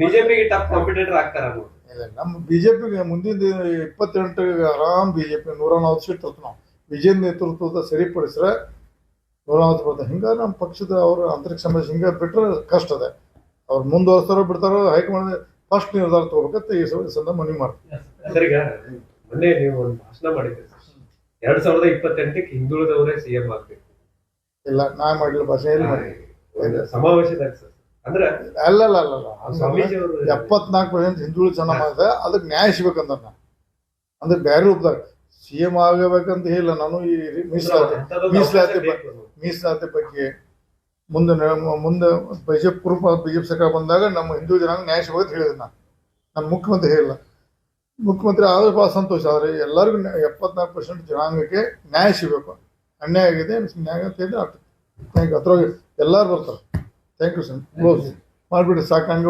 ಬಿಜೆಪಿಗೆ ಟಫ್ ಕಾಂಪಿಟೇಟರ್ ಆಗ್ತಾರ ಇಲ್ಲ ನಮ್ಮ ಬಿಜೆಪಿಗೆ ಮುಂದಿನ ಇಪ್ಪತ್ತೆಂಟಿಗೆ ಆರಾಮ್ ಬಿಜೆಪಿ ನೂರ ನಲವತ್ತು ಸೀಟ್ ತರ್ತು ನಾವು ಬಿಜೆಪಿ ನೇತೃತ್ವದ ಸರಿಪಡಿಸ್ರೆ ನೂರ ನಲವತ್ತು ಬರ್ತದೆ ಹಿಂಗ ನಮ್ಮ ಪಕ್ಷದ ಅವ್ರ ಅಂತರಿಕ್ಷ ಸಮಸ್ಯೆ ಹಿಂಗ ಬಿಟ್ರೆ ಕಷ್ಟ ಅದೇ. ಅವ್ರು ಮುಂದುವರ್ಸ್ತಾರೋ ಬಿಡ್ತಾರೋ ಹೈಕಮಾಂಡ್ ಫಸ್ಟ್ ನಿರ್ಧಾರ ತಗೋಬೇಕಂತ ಈ ಸ- ಸಂದರ್ಭ ಮನವಿ ಮಾಡ್ತೀವಿ ಸರ್ ಈಗ ಮೊನ್ನೆ ನೀವು ಒಂದು ಭಾಷಣ ಮಾಡಿದ್ರಿ. ಎರಡ್ ಸಾವಿರದ ಇಪ್ಪತ್ತೆಂಟಕ್ಕೆ ಹಿಂದುಳಿದವರೇ ಸಿಎಂ ಆಗ್ಬೇಕು. ಇಲ್ಲ ನಾ ಮಾಡಲು ಭಾಷೆ ಎಲ್ಲಿ ಮಾಡಿ. ಸಮಾವೇಶದಾಗ ಸರ್. ಅಂದ್ರೆ ಅಲ್ಲ ಅಲ್ಲ ಅಲ್ಲ ಎಪ್ಪತ್ನಾಲ್ಕು ಪರ್ಸೆಂಟ್ ಹಿಂದುಳಿದ ಜನ ಮಾಡಿದೆ ಅದಕ್ಕೆ ನ್ಯಾಯ ಸಿಗ್ಬೇಕಂತ ನಾ ಅಂದ್ರೆ ಬೇರೆ ರೂಪದಾಗ ಸಿ ಎಂ ಆಗಬೇಕಂತ ಹೇಳಿಲ್ಲ ನಾನು ಈ ಮೀಸಲಾತಿ ಮೀಸಲಾತಿ ಬಗ್ಗೆ ಮೀಸಲಾತಿ ಬಗ್ಗೆ ಮುಂದೆ ಮುಂದೆ ಬಿಜೆಪಿ ಕುರುಪ ಬಿಜೆಪಿ ಸರ್ಕಾರ ಬಂದಾಗ ನಮ್ಮ ಹಿಂದೂ ಜನಾಂಗ ನ್ಯಾಯ ಸಿಗೋದು ಹೇಳಿದೆ ನಾನು. ನಾನು ಮುಖ್ಯಮಂತ್ರಿ ಹೇಳಿಲ್ಲ. ಮುಖ್ಯಮಂತ್ರಿ ಆದ್ರೆ ಭಾಳ ಸಂತೋಷ. ಆದರೆ ಎಲ್ಲರಿಗೂ ಎಪ್ಪತ್ನಾಲ್ಕು ಪರ್ಸೆಂಟ್ ಜನಾಂಗಕ್ಕೆ ನ್ಯಾಯ ಸಿಗಬೇಕು. ಅನ್ಯಾಯ ಆಗಿದೆ ನ್ಯಾಯ ಅಂತ ಹೇಳಿದ್ರೆ ಆಗ್ತದೆ. ಥ್ಯಾಂಕ್ ಯು ಅದ್ರೊಳಗೆ ಎಲ್ಲರೂ ಬರ್ತಾರೆ. ಥ್ಯಾಂಕ್ ಯು ಸರ್ ಕ್ಲೋಸ್ ಮಾಡಿಬಿಡಿ ಸಾಕು ಹಂಗೆ